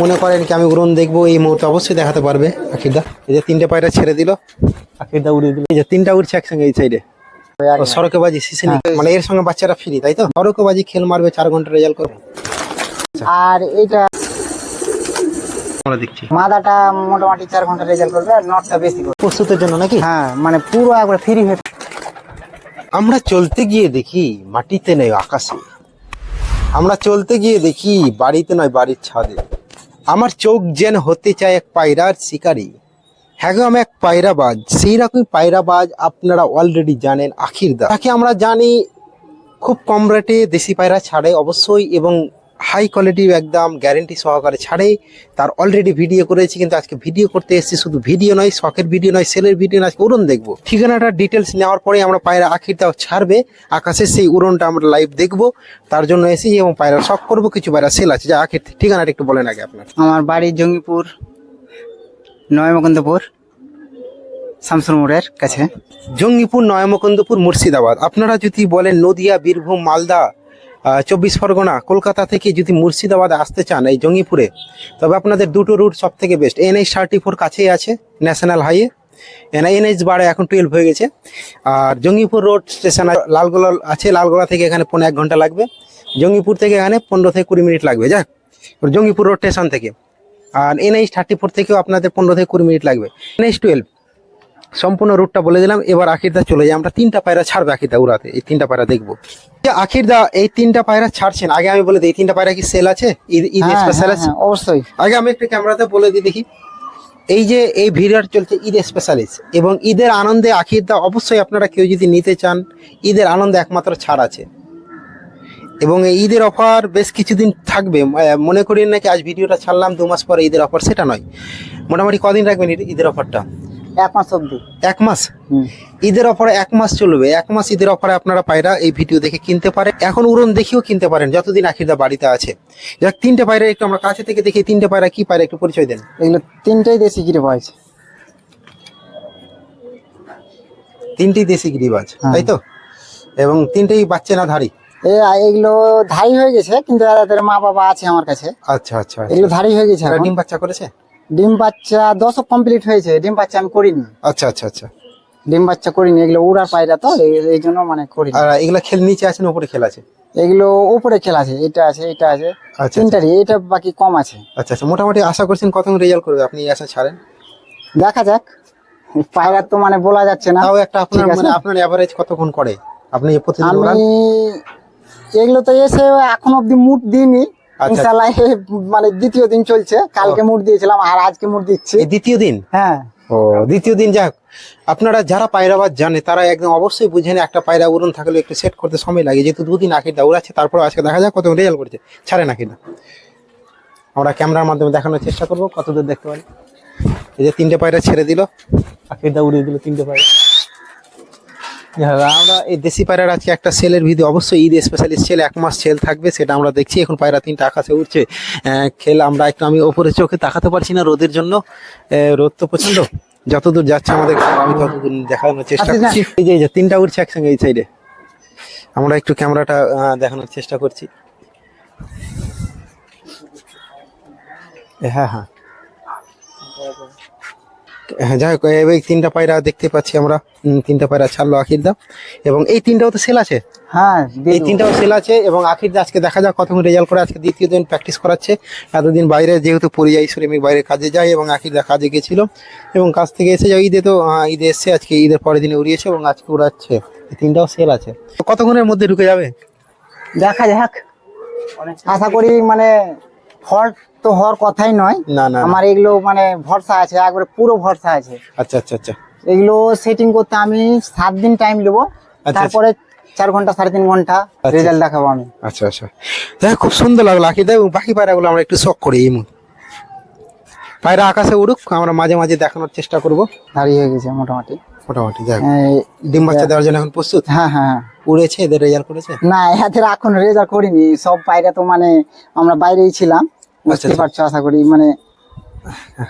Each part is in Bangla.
মনে করেন কি আমি উড়ন দেখব এই মুহূর্তে অবশ্যই দেখাতে পারবে আখিরদা এই যে তিনটে পায়রা ছেড়ে দিল আখিরদা উড়িয়ে দিল। এই যে তিনটা উড়ছে একসঙ্গে এই সাইডে সড়কেবাজি শিশে মানে এর সঙ্গে বাচ্চারা ফ্রি তাই তো? সড়কেবাজি খেল মারবে চার ঘণ্টা রেজাল্ট করবে। আর এটা আমরা দেখছি। মাদাটা মোটামুটি চার ঘণ্টা রেজাল্ট করবে আর নটটা বেশি করবে। প্রস্তুতের জন্য নাকি? হ্যাঁ মানে পুরো একবার ফ্রি হয়ে আমরা চলতে গিয়ে দেখি মাটিতে নয় আকাশে। আমরা চলতে গিয়ে দেখি বাড়িতে নয় বাড়ির ছাদে। আমার চোখ যেন হতে চায় এক পায়রার শিকারি। হ্যাঁ গো, আমি এক পায়রাবাজ। সেই রকম পায়রাবাজ আপনারা অলরেডি জানেন আখিরদা। তাকে আমরা জানি খুব কম রেটে দেশি পায়রা ছাড়ে অবশ্যই এবং হাই কোয়ালিটি একদম গ্যারেন্টি সহকারে ছাড়ে তার অলরেডি ভিডিও করেছি কিন্তু আজকে ভিডিও করতে এসেছি শুধু ভিডিও নয় শখের ভিডিও নয় সেলের ভিডিও নয় আজকে উড়ন দেখব। ঠিকানাটা ডিটেলস নেওয়ার পরে আমরা পায়রা আখিরটাও ছাড়বে আকাশে সেই উড়নটা আমরা লাইভ দেখব তার জন্য এসেছি এবং পায়রা শখ করব কিছু পায়রা সেল আছে যা আখির ঠিকানাটা একটু বলেন আগে আপনার। আমার বাড়ি জঙ্গিপুর নয়মকন্দপুর শামসুর মোড়ের কাছে। জঙ্গিপুর নয়ামকন্দপুর মুর্শিদাবাদ। আপনারা যদি বলেন নদিয়া বীরভূম মালদা চব্বিশ পরগনা, কলকাতা থেকে যদি মুর্শিদাবাদ আসতে চান এই জঙ্গিপুরে, তবে আপনাদের দুটো রুট সব থেকে বেস্ট এনএইচ থার্টি ফোর কাছেই আছে ন্যাশনাল হাইওয়ে এনএইচ বাড়ে এখন টুয়েলভ হয়ে গেছে। আর জঙ্গিপুর রোড স্টেশন লালগোলা আছে, লালগোলা থেকে এখানে পনেরো এক ঘণ্টা লাগবে। জঙ্গিপুর থেকে এখানে পনেরো থেকে কুড়ি মিনিট লাগবে যাক জঙ্গিপুর রোড স্টেশন থেকে। আর এনএইচ থার্টি ফোর থেকেও আপনাদের পনেরো থেকে কুড়ি মিনিট লাগবে। এনএইচ টুয়েলভ সম্পূর্ণ রুটটা বলে দিলাম। এবার আখিরদা চলে যায় আমরা তিনটা পায়রা ছাড়বে আখিরদা উড়াতে। এই তিনটা পায়রা দেখব। আখিরদা এই তিনটা পায়রা ছাড়ছেন। আগে আমি বলে দিই এই তিনটা পায়রা কি সেল আছে? ঈদ হ্যাঁ, স্পেশাল হ্যাঁ, আছে? হ্যাঁ, অবশ্যই। আগে আমি একটু ক্যামেরাতে বলে দিই দেখি। এই যে এই ভিডিওর চলছে ঈদ স্পেশালিস্ট এবং ঈদের আনন্দে আখিরদা অবশ্যই আপনারা কেউ যদি নিতে চান ঈদের আনন্দে একমাত্র ছাড় আছে। এবং এই ঈদের অফার বেশ কিছুদিন থাকবে। মনে করি নাকি আজ ভিডিওটা ছাড়লাম দু মাস পরে ঈদের অফার সেটা নয়। মোটামুটি কদিন রাখবেন ঈদ- ঈদের অফারটা এক মাস অব্দি এক মাস? ঈদের অফারে এক মাস চলবে। এক মাস ঈদের অফারে আপনারা পায়রা এই ভিডিও দেখে কিনতে পারেন। এখন উড়ন দেখিও কিনতে পারেন যতদিন আখিরদা বাড়িতে আছে। যাক তিনটে পায়রা একটু আমরা কাছে থেকে দেখি। তিনটে পায়রা কি পায়রা একটু পরিচয় দেন। এগুলো তিনটেই দেশি গিরে পাওয়াছে তিনটেই দেশি গিরিবাজ হ্যাঁ। তাই তো? এবং তিনটেই বাচ্চা না ধারি এগুলো ধারি হয়ে গেছে কিন্তু এদের মা বাবা আছে আমার কাছে। আচ্ছা আচ্ছা আচ্ছা। এগুলো ধারি হয়ে গেছে ডিম বাচ্চা করেছে? ডিম বাচ্চা দশক কমপ্লিট হয়েছে ডিম বাচ্চা আমি করিনি। আচ্ছা আচ্ছা আচ্ছা। ডিম বাচ্চা করিনি এগুলো উড়ার পায়রা তো এই- জন্য মানে করি আর এগুলো খেল নিচে আছে না উপরে খেল আছে? এগুলো উপরে খেল আছে এটা আছে এটা আছে আচ্ছা তিনটারই এটা বাকি কম আছে। আচ্ছা আচ্ছা মোটামুটি আশা করছেন কত রেজাল্ট করবে আপনি আশা ছাড়েন। দেখা যাক পায়রা তো মানে বলা যাচ্ছে না। তাও একটা আপনার মানে আপনার এভারেজ কতক্ষণ করে? আপনি প্রতিদিন আমি এগুলো তো এসে এখন অব্দি মুড দিইনি। আচ্ছা। ইনশাল্লাহ এ মানে দ্বিতীয় দিন চলছে। কালকে মুড দিয়েছিলাম আর আজকে মুড দিচ্ছি। দ্বিতীয় দিন? হ্যাঁ। ও দ্বিতীয় দিন যাক আপনারা যারা পায়রাবাজ জানে তারা একদম অবশ্যই বুঝেন একটা পায়রা উড়ন থাকলে একটু সেট করতে সময় লাগে। যেহেতু দুদিন আখির দৌড়াচ্ছে তারপর আজকে দেখা যাক কত রেজাল্ট করছে। ছাড়ে নাকি না আমরা ক্যামেরার মাধ্যমে দেখানোর চেষ্টা করব কতদূর দেখতে পারি। এই যে তিনটে পায়রা ছেড়ে দিল আখিরদা উড়িয়ে দিল তিনটে পায়রা। আমরা এই দেশি পায়রার আজকে একটা সেলের ভিডিও অবশ্যই ঈদ স্পেশালিস্ট সেল এক মাস সেল থাকবে সেটা আমরা দেখছি এখন পায়রা তিনটা আকাশে উঠছে খেল আমরা একটু আমি ওপরে চোখে তাকাতে পারছি না রোদের জন্য। রোদ তো প্রচণ্ড যতদূর যাচ্ছে আমাদের আমি ততদূর দেখানোর চেষ্টা আচ্ছা, করছি। এই যে এই যে তিনটা উঠছে একসঙ্গে এই সাইডে আমরা একটু ক্যামেরাটা দেখানোর চেষ্টা করছি। হ্যাঁ হ্যাঁ হ্যাঁ। যাই হোক এই তিনটা পায়রা দেখতে পাচ্ছি আমরা। তিনটা পায়রা ছাড়লো আখির আখিরদা। এবং এই তিনটাও তো সেল আছে? হ্যাঁ এই। তিনটাও সেল আছে এবং আখিরদা আজকে দেখা যাক কতক্ষণ রেজাল্ট করে আজকে দ্বিতীয় দিন প্র্যাকটিস করাচ্ছে। এতদিন বাইরে যেহেতু পরিযায়ী শ্রমিক বাইরে কাজে যায় এবং আখিরদা কাজে গেছিল। এবং কাজ থেকে এসে যাও ঈদে তো আহ, ঈদে এসছে আজকে ঈদের পরের দিনে উড়িয়েছে এবং আজকে উড়াচ্ছে। এই তিনটাও সেল আছে। তো কতক্ষণের মধ্যে ঢুকে যাবে? দেখা যাক। আশা করি মানে ফল্ট তো হওয়ার কথাই নয়। না না। আমার এগুলো মানে ভরসা আছে একবারে পুরো ভরসা আছে। আচ্ছা আচ্ছা আচ্ছা। এগুলো সেটিং করতে আমি সাত দিন টাইম নেব। আচ্ছা। তারপরে চার ঘণ্টা সাড়ে তিন ঘণ্টা রেজাল্ট দেখাবো আমি। আচ্ছা আচ্ছা। দেখ খুব সুন্দর লাগল আখিদা এবং বাকি পায়রাগুলো আমরা একটু শখ করি এই মুহূর্তে। পায়রা আকাশে উড়ুক আমরা মাঝে মাঝে দেখানোর চেষ্টা করব। দাঁড়িয়ে হয়ে গেছে মোটামুটি। মোটামুটি দেখ। ডিম বাচ্চা দেওয়ার জন্য এখন প্রস্তুত? হ্যাঁ হ্যাঁ হ্যাঁ। উড়েছে এদের রেজাল্ট করেছে? না এদের এখন রেজাল্ট করিনি। সব পায়রা তো মানে আমরা বাইরেই ছিলাম। বুঝতে আচ্ছা। পারছ আশা করি মানে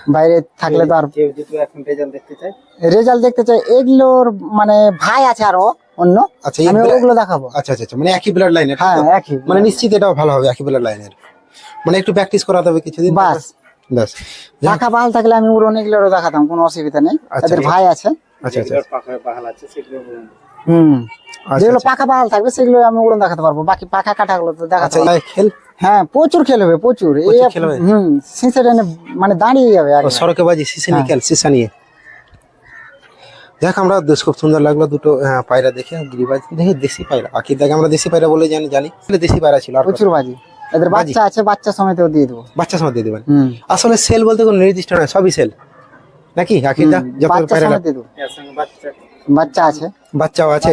বাইরে থাকলে তো আর রেজাল্ট দেখতে চায়? রেজাল্ট দেখতে চাই এগুলোর মানে ভাই আছে আরও অন্য। আচ্ছা আমি এগুলো- ওগুলো দেখাবো। আচ্ছা আচ্ছা আচ্ছা, মানে একই ব্লাড লাইনের হ্যাঁ একই মানে নিশ্চিত এটাও ভালো হবে একই ব্লাড লাইনের মানে একটু প্র্যাকটিস করাতে হবে কিছুদিন। বাস। ব্যাস পাখা বাল থাকলে আমি উড়ন এগুলোরও দেখাতাম কোনো অসুবিধা নেই। আচ্ছা, তাদের ভাই আছে। আচ্ছা আচ্ছা। হুম। আচ্ছা, যেগুলো আচ্ছা। পাখা বাল থাকবে সেগুলো আমি উড়ন দেখাতে পারব। বাকি পাখা কাটা গুলো তো দেখাতে আচ্ছা খেল হ্যাঁ প্রচুর খেল হবে প্রচুর। খেল মানে দাঁড়িয়ে যাবে সড়কে বাজি সিসে হ্যাঁ। নিকেল সিসা নিয়ে। দেখ আমরা খুব সুন্দর লাগল দুটো আহ, পায়রা দেখে গিরিবাজ দেখে দেশি পায়রা। আখির দেখে আমরা দেশি পায়রা বলে জানি জানি। আসলে দেশি পায়রা ছিল আর প্রচুর বাজি। এদের? বাচ্চা আছে বাচ্চা সমেতও দিয়ে দেবো। বাচ্চা সময় দিয়ে দেবেন। আসলে সেল বলতে কোনো নির্দিষ্ট নয় সবই সেল। নাকি আখির দা হুম, পায়রা দিয়ে দেবো। বাচ্চা। আছে। বাচ্চাও আছে?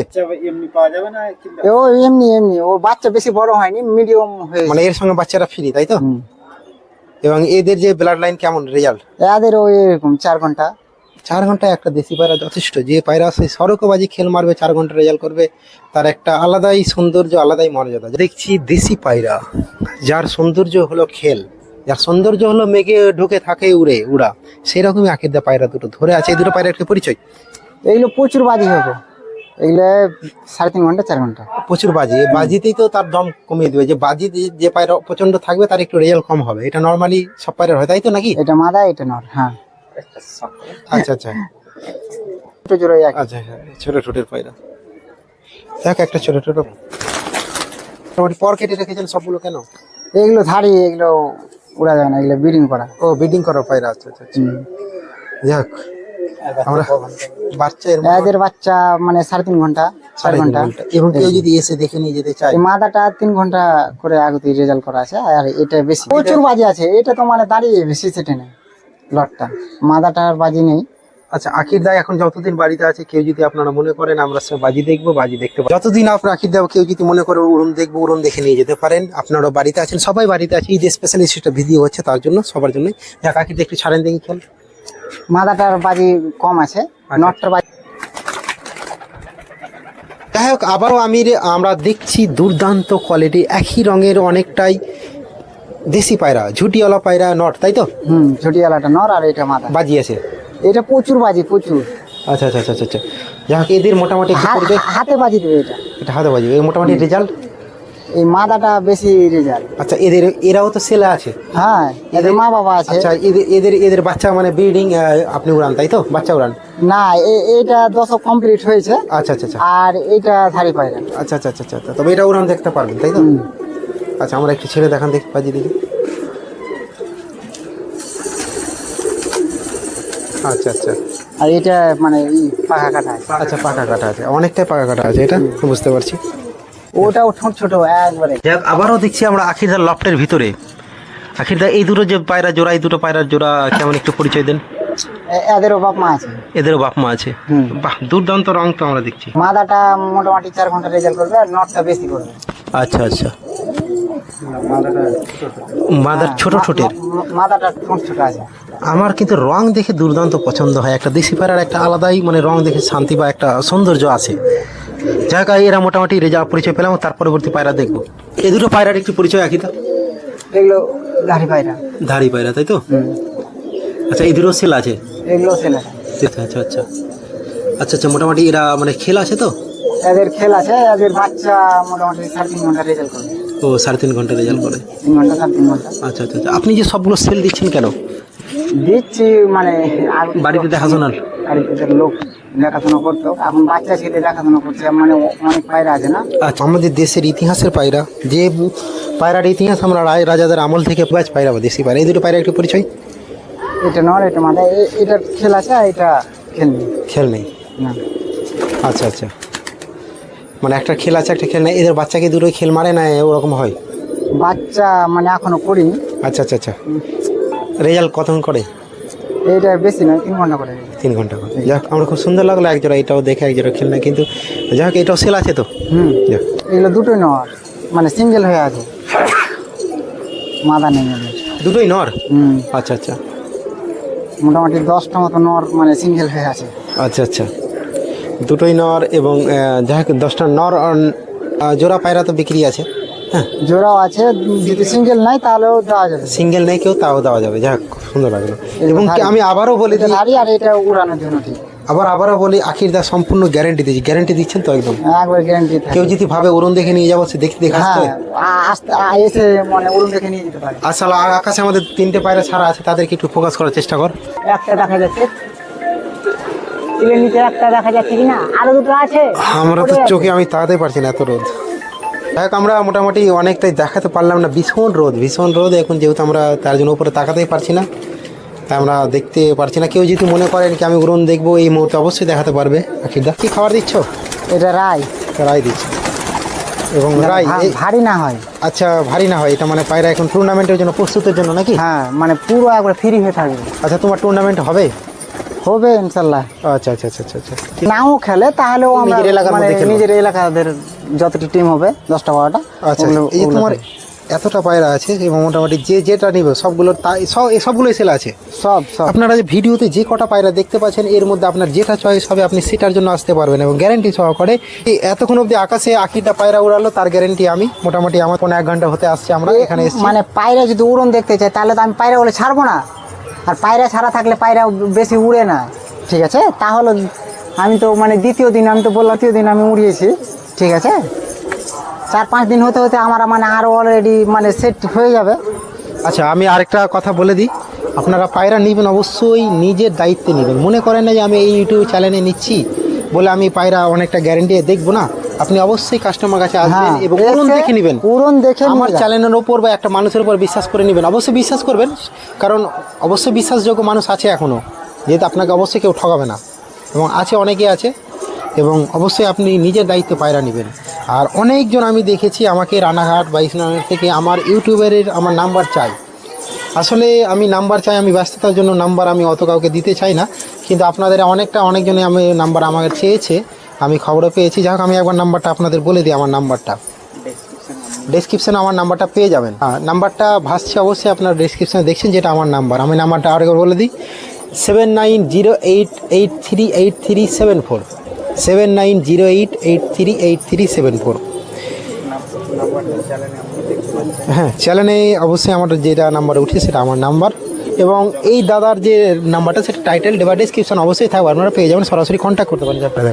ও এমনি এমনি। ও বাচ্চা বেশি বড় হয়নি মিডিয়াম হয়ে মানে এর সঙ্গে বাচ্চারা ফ্রি তাই তো? এবং এদের যে ব্লাড লাইন কেমন রেজাল্ট এদের ওই এরকম চার ঘণ্টা। চার ঘন্টায় একটা দেশি পায়রা যথেষ্ট। যে পায়রা সেই সড়কবাজি খেল মারবে চার ঘণ্টা রেজাল্ট করবে তার একটা আলাদাই সৌন্দর্য আলাদাই মর্যাদা। দেখছি দেশি পায়রা যার সৌন্দর্য হলো খেল। যার সৌন্দর্য হলো মেঘে ঢুকে থাকে উড়ে উড়া। সেরকমই আঁকের দা পায়রা দুটো ধরে আছে। এই দুটো পায়রা একটা পরিচয়? এগুলো প্রচুর বাজি হবে। এগুলো সাড়ে তিন ঘণ্টা চার ঘণ্টা। প্রচুর বাজি। এই বাজিতেই তো তার দম কমিয়ে দেবে। যে বাজি যে- পায়রা প্রচণ্ড থাকবে তার একটু রেজাল্ট কম হবে। এটা নর্মালি সব পায়রা হয় তাই তো নাকি? এটা মাদা এটা নর হ্যাঁ। আচ্ছা আচ্ছা। ছোট জোড়া আচ্ছা হ্যাঁ ছোট ছোটের পায়রা। দেখ একটা ছোট ছোট। মোটামুটি পর কেটে রেখেছেন সবগুলো কেন? এগুলো ধাড়ি এগুলো উড়া যাবে না এগুলো ব্রিডিং করা। ও বিডিং করা পায়রা আচ্ছা আচ্ছা আচ্ছা। যাক। আমরা বাচ্চা এদের বাচ্চা মানে সাড়ে তিন ঘণ্টা চার সাড়ে ঘণ্টা। ঘণ্টা। এবং কেউ যদি এসে দেখে নিয়ে যেতে চায়? মাদাটা তিন ঘণ্টা করে আগতে রেজাল্ট করা আছে আর এটা বেশি। প্রচুর বাজি আছে এটা তো মানে দাঁড়িয়ে বেশি সেটে নেই লটটা। মাদাটার বাজি নেই। আচ্ছা আখির দা এখন যতদিন বাড়িতে আছে কেউ যদি আপনারা মনে করেন আমরা সব বাজি দেখব বাজি দেখতে পাবো। যতদিন আপনার আখির দা কেউ যদি মনে করে উড়ন দেখব উড়ন দেখে নিয়ে যেতে পারেন আপনারা বাড়িতে আছেন সবাই বাড়িতে আছে ঈদ স্পেশালি সেটা ভিডিও হচ্ছে তার জন্য সবার জন্যই। যাক আখির একটু ছাড়েন দেখি খেল মাদাটার বাজি কম আছে নটটার বাজি যাই হোক আবারও আমি আমরা দেখছি দুর্দান্ত কোয়ালিটি একই রঙের অনেকটাই দেশি পায়রা ঝুটিওয়ালা পায়রা নট তাই তো? হুম ঝুটিওয়ালাটা নর আর এটা মাদা বাজি আছে। এটা প্রচুর বাজি প্রচুর। আচ্ছা আচ্ছা আচ্ছা আচ্ছা আচ্ছা। যাই হোক এদের মোটামুটি হাতে বাজি দেবে এটা। এটা হাতে বাজি মোটামুটি রেজাল্ট এই মাদাটা বেশি রেজাল্ট আচ্ছা এদের এরাও তো সেলা আছে? হ্যাঁ এদের মা বাবা আছে। আচ্ছা এদের এদের এদের বাচ্চা মানে ব্রিডিং আপনি উড়ান তাই তো? বাচ্চা উড়ান। না এটা দশক কমপ্লিট হয়েছে। আচ্ছা আচ্ছা আচ্ছা। আর এটা ধারি পায়রা আচ্ছা আচ্ছা আচ্ছা আচ্ছা। তবে এটা উড়ান দেখতে পারবেন তাই তো? আচ্ছা আমরা একটু ছেড়ে দেখান দেখি বাজি দেখি। আচ্ছা আচ্ছা। আর এটা মানে পাখা কাটা আছে। আচ্ছা পাকা কাটা আছে। অনেকটাই পাকা কাটা আছে এটা বুঝতে পারছি। ওটাও ছোট ছোট একবারে। যাক আবারও দেখছি আমরা আখিরদার লফটের ভিতরে। আখিরদা এই দুটো যে পায়রা জোড়া এই দুটো পায়রার জোড়া কেমন একটু পরিচয় দেন? এদেরও বাপ মা আছে। এদেরও বাপ মা আছে। বাহ দুর্দান্ত রং তো আমরা দেখছি। মাদাটা মোটামুটি চার ঘণ্টা রেজাল্ট করবে আর নটটা বেশি করবে। আচ্ছা আচ্ছা। মাদার ছোট ছোটের মাদাটা ছোট ছোট আছে। আমার কিন্তু রং দেখে দুর্দান্ত পছন্দ হয়। একটা দেশি পায়রার একটা আলাদাই মানে রং দেখে শান্তি বা একটা সৌন্দর্য আছে। যাই হোক এরা মোটামুটি রেজাল্ট পরিচয় পেলাম তার পরবর্তী পায়রা দেখব। এই দুটো পায়রার একটু পরিচয় একই তো? এগুলো ধারি পায়রা। ধাড়ি পায়রা তাই তো? আচ্ছা এই দুটো সেল আছে? এগুলো ছেলে আচ্ছা আচ্ছা আচ্ছা। আচ্ছা আচ্ছা মোটামুটি এরা মানে খেল আছে তো? এদের খেল আছে এদের বাচ্চা মোটামুটি সাড়ে তিন ঘণ্টা রেজাল্ট করবে ও সাড়ে তিন ঘণ্টা রেজাল্ট করে। তিন ঘণ্টা সাড়ে তিন ঘণ্টা। আচ্ছা আচ্ছা আচ্ছা। আপনি যে সবগুলো সেল দিচ্ছেন কেন? দিচ্ছি মানে বাড়িতে দেখাশোনার বাড়িতে লোক। দেখাশোনা করতো। এখন বাচ্চা ছেলে দেখাশোনা করছে মানে অনেক পায়রা আছে না? আচ্ছা আমাদের দেশের ইতিহাসের পায়রা যে পায়রার ইতিহাস আমরা রায় রাজাদের আমল থেকে বাজ পায়রা বা দেশি পায়রা এই দুটো পায়রা একটু পরিচয়? এটা নর এটা মাথা এ- এটার খেল আছে আর এটা খেল নেই। খেল নেই? না। আচ্ছা আচ্ছা। মানে একটা খেল আছে একটা খেল নেই এদের বাচ্চাকে দুটোই খেল মারে না ওরকম হয়? বাচ্চা মানে এখনও করিনি। আচ্ছা আচ্ছা আচ্ছা। রেজাল্ট কতক্ষণ করে? এটা বেশি নয় তিন ঘণ্টা করে। তিন ঘণ্টা করে যাক আমার খুব সুন্দর লাগল এক জোড়া এটাও দেখে এক জোড়া খেল না কিন্তু যাক এটাও সেল আছে তো। হুম। এগুলো দুটোই নর মানে সিঙ্গেল হয়ে আছে। মাদা নেই দুটোই নর হুম। আচ্ছা আচ্ছা। মোটামুটি দশটা মতো নর মানে সিঙ্গেল হয়ে আছে। আচ্ছা আচ্ছা। দুটোই নর এবং যাই হোক দশটা নর জোড়া পায়রা তো বিক্রি আছে। হ্যাঁ। জোড়াও আছে যদি সিঙ্গেল নাই তাহলেও দেওয়া যাবে। সিঙ্গেল নেই কেউ তাও দেওয়া যাবে। যাক খুব সুন্দর লাগল এবং কি আমি আবারও বলি এটা আর এটা উড়ানোর জন্য ঠিক। আবার আবারও বলি আখির দা সম্পূর্ণ গ্যারেন্টি দিচ্ছি গ্যারেন্টি দিচ্ছেন তো একদম? একবার গ্যারান্টি কেউ যদি ভাবে উড়ন দেখে নিয়ে যাব সে দেখতে দেখে আসতে হ্যাঁ আ- আসতে এসে মানে উড়ুন দেখে নিয়ে যেতে পারে। আসলে আকাশে আমাদের তিনটে পায়রা ছাড়া আছে তাদেরকে একটু ফোকাস করার চেষ্টা কর। একটা দেখা যাচ্ছে। একটা দেখা যাচ্ছে কি আরও দুটো আছে। আমরা তো চোখে আমি তাকাতে পারছি না এত রোদ। দেখ আমরা মোটামুটি অনেকটাই দেখাতে পারলাম না ভীষণ রোদ ভীষণ রোদ। এখন যেহেতু আমরা তার জন্য উপরে তাকাতেই পারছি না তাই আমরা দেখতে পারছি না। কেউ যদি মনে করেন কি আমি উড়ন দেখব এই মুহূর্তে অবশ্যই দেখাতে পারবে। আখিরদা কি খাবার দিচ্ছ? এটা রায় রায় দিচ্ছ। এবং রায় এই- ভারী না হয়। আচ্ছা ভারী না হয় এটা মানে পায়রা এখন টুর্নামেন্টের জন্য প্রস্তুতের জন্য নাকি? হ্যাঁ মানে পুরো একবার ফ্রি হয়ে থাকবে। আচ্ছা তোমার টুর্নামেন্ট হবে? হবে ইনশাল্লাহ আচ্ছা আচ্ছা আচ্ছা আচ্ছা আচ্ছা। নাও খেলে তাহলেও আমরা নিজের এলাকার মানে। নিজের এলাকাদের যতটি টিম হবে দশটা বারোটা আচ্ছা এই যে তোমার এতটা পায়রা আছে এবং মোটামুটি যে যেটা নিবে সবগুলো তাই সব এই সবগুলোই সেল আছে? সব সব। আপনারা যে ভিডিওতে যে কটা পায়রা দেখতে পাচ্ছেন এর মধ্যে আপনার যেটা চয়েস হবে আপনি সেটার জন্য আসতে পারবেন এবং গ্যারেন্টি সহকারে এই এতক্ষণ অবধি আকাশে আখিটা পায়রা উড়ালো তার গ্যারেন্টি আমি মোটামুটি আমার কোনো এক ঘণ্টা হতে আসছে আমরা এখানে মানে পায়রা যদি উড়ন দেখতে চাই তাহলে তো আমি পায়রা বলে ছাড়বো না। আর পায়রা ছাড়া থাকলে পায়রা বেশি উড়ে না। ঠিক আছে? তাহলে আমি তো মানে দ্বিতীয় দিন আমি তো বললাম, তৃতীয় দিন আমি উড়িয়েছি। ঠিক আছে? চার পাঁচ দিন হতে হতে আমার মানে আরও অলরেডি মানে সেট হয়ে যাবে। আচ্ছা আমি আরেকটা কথা বলে দিই। আপনারা পায়রা নেবেন অবশ্যই, নিজের দায়িত্বে নেবেন। মনে করেন না যে আমি এই ইউটিউব চ্যানেলে নিচ্ছি বলে আমি পায়রা অনেকটা গ্যারেন্টি দেখব না? আপনি অবশ্যই কাস্টমার কাছে আসবেন হ্যাঁ এবং উড়ন দেখে নেবেন। উড়ন দেখে আমার চ্যানেলের ওপর বা একটা মানুষের উপর বিশ্বাস করে নেবেন। অবশ্যই বিশ্বাস করবেন কারণ অবশ্যই বিশ্বাসযোগ্য মানুষ আছে এখনও যেহেতু আপনাকে অবশ্যই কেউ ঠকাবে না। এবং আছে অনেকে আছে। এবং অবশ্যই আপনি নিজের দায়িত্বে পায়রা নেবেন। আর অনেকজন আমি দেখেছি আমাকে রানাঘাট বা ইসলামের থেকে আমার ইউটিউবের আমার নাম্বার চাই আসলে আমি নাম্বার চাই আমি ব্যস্ততার জন্য নাম্বার আমি অত কাউকে দিতে চাই না। কিন্তু আপনাদের অনেকটা অনেকজনে আমি নাম্বার আমাকে চেয়েছে। আমি খবরও পেয়েছি। যাই হোক আমি একবার নাম্বারটা আপনাদের বলে দিই আমার নাম্বারটা। ডেসক্রিপশনে আমার নাম্বারটা পেয়ে যাবেন। হ্যাঁ নাম্বারটা ভাসছে অবশ্যই আপনার ডেসক্রিপশনে দেখছেন যেটা আমার নাম্বার। আমি নাম্বারটা আরেকবার বলে দিই। Seven nine zero eight eight three eight three seven four. Seven nine zero eight eight three eight three seven four. হ্যাঁ চ্যানেলে অবশ্যই আমার যেটা নাম্বার উঠে সেটা আমার নাম্বার এবং এই দাদার যে নাম্বারটা সেটা টাইটেল বা ডিসক্রিপশন অবশ্যই থাকবে। আপনারা পেয়ে যাবেন সরাসরি কন্ট্যাক্ট করতে পারেন। আপনারা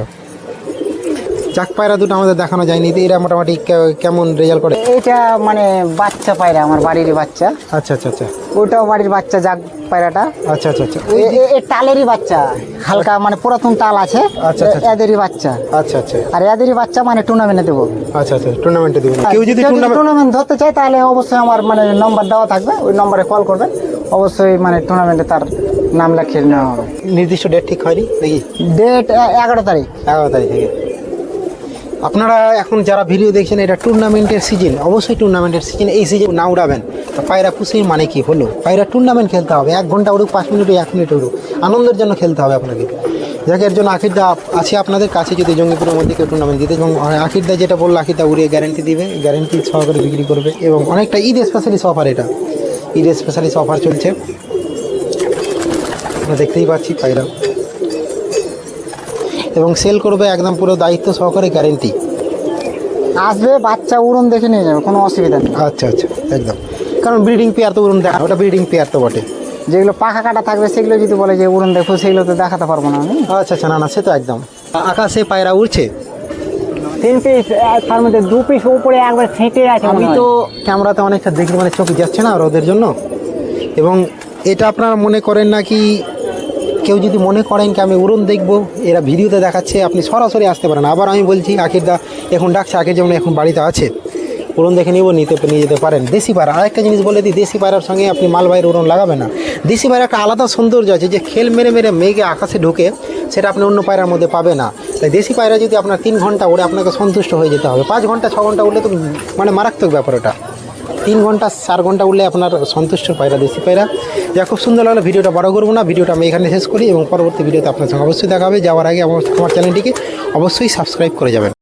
চাক পায়রা দুটো আমাদের দেখানো যায়নি। এরা মোটামুটি কেমন রেজাল্ট করে? এইটা মানে বাচ্চা পায়রা আমার বাড়ির বাচ্চা। আচ্ছা আচ্ছা আচ্ছা। ওটাও বাড়ির বাচ্চা যাক পায়রাটা। আচ্ছা আচ্ছা আচ্ছা। এ- টালেরই বাচ্চা। হালকা মানে পুরাতন তাল আছে। আচ্ছা, আচ্ছা, এদেরই বাচ্চা। আচ্ছা আচ্ছা। আর এদেরই বাচ্চা মানে টুর্নামেন্টে দেবো। আচ্ছা আচ্ছা টুর্নামেন্টে দেবেন কেউ যদি টুর্নামেন্ট ধরতে চায় তাহলে অবশ্যই আমার মানে নম্বর দেওয়া থাকবে। ওই নম্বরে কল করবেন। অবশ্যই মানে টুর্নামেন্টে তার নাম লেখিয়ে নেওয়া হবে। নির্দিষ্ট ডেট ঠিক হয়নি দেখি ডেট এগারো তারিখ। এগারো তারিখ থেকে। আপনারা এখন যারা ভিডিও দেখছেন, এটা টুর্নামেন্টের সিজন অবশ্যই টুর্নামেন্টের সিজন এই সিজন না উড়াবেন। পায়রা খুশির মানে কি হলো? পায়রা টুর্নামেন্ট খেলতে হবে, এক ঘণ্টা উড়ুক, পাঁচ মিনিট এক মিনিট উড়ুক। আনন্দের জন্য খেলতে হবে আপনাকে। যাকে, এর জন্য আখিরদা আছে আপনাদের কাছে, যদি জঙ্গিপুরের মধ্যে কেউ টুর্নামেন্ট দিতে এবং আখিরদা যেটা বলল আখিরদা উড়িয়ে গ্যারেন্টি দিবে গ্যারেন্টি সহকারে বিক্রি করবে, এবং অনেকটা ঈদ স্পেশালিস্ট অফার এটা। ঈদ স্পেশালিস্ট অফার চলছে। আমরা দেখতেই পাচ্ছি পায়রা। এবং সেল করবে একদম পুরো দায়িত্ব সহকারে গ্যারেন্টি আসবে বাচ্চা উড়ন দেখে নিয়ে যাবে কোনো অসুবিধা নেই। আচ্ছা আচ্ছা একদম। কারণ ব্রিডিং পেয়ার তো উড়ুন দেখা ওটা ব্রিডিং পেয়ার তো বটে। যেগুলো পাখা কাটা থাকবে সেগুলো যদি বলে যে উড়ন দেখো সেগুলো তো দেখাতে পারব না আমি। আচ্ছা আচ্ছা না না সে তো একদম। আকাশে পায়রা উড়ছে? তিন পিস তার মধ্যে দু পিস উপরে একবার ফেটে আছে আমি তো ক্যামেরাতে অনেকটা দেখি মানে চোখ যাচ্ছে না রোদের জন্য। এবং এটা আপনারা মনে করেন না কি কেউ যদি মনে করেন কি আমি উড়ন দেখব, এরা ভিডিওতে দেখাচ্ছে, আপনি সরাসরি আসতে পারেন। আবার আমি বলছি আখির দা এখন ডাকছে আগে যেমন এখন বাড়িতে আছে। উড়ন দেখে নিব, নিতে, নিয়ে যেতে পারেন। দেশি পায়রা আরেকটা জিনিস বলে দিই, দেশি পায়রার সঙ্গে আপনি মালবাহীর উড়ন লাগাবেন না। দেশি পায়রা একটা আলাদা সৌন্দর্য আছে যে খেল মেরে মেরে মেঘে আকাশে ঢুকে সেটা আপনি অন্য পায়রার মধ্যে পাবে না। তাই দেশি পায়রা যদি আপনার তিন ঘণ্টা উড়ে আপনাকে সন্তুষ্ট হয়ে যেতে হবে। পাঁচ ঘণ্টা, ছ ঘণ্টা উড়লে তো মানে মারাত্মক ব্যাপার ওটা। তিন ঘণ্টা, চার ঘণ্টা উঠলে আপনার সন্তুষ্ট পায়রা, দেশি পায়রা। যা খুব সুন্দর লাগল, ভিডিওটা বড় করব না, ভিডিওটা আমি এখানে শেষ করি এবং পরবর্তী ভিডিওতে আপনার সঙ্গে অবশ্যই দেখাবে যাওয়ার আগে আমার আমার চ্যানেলটিকে অবশ্যই সাবস্ক্রাইব করে যাবেন।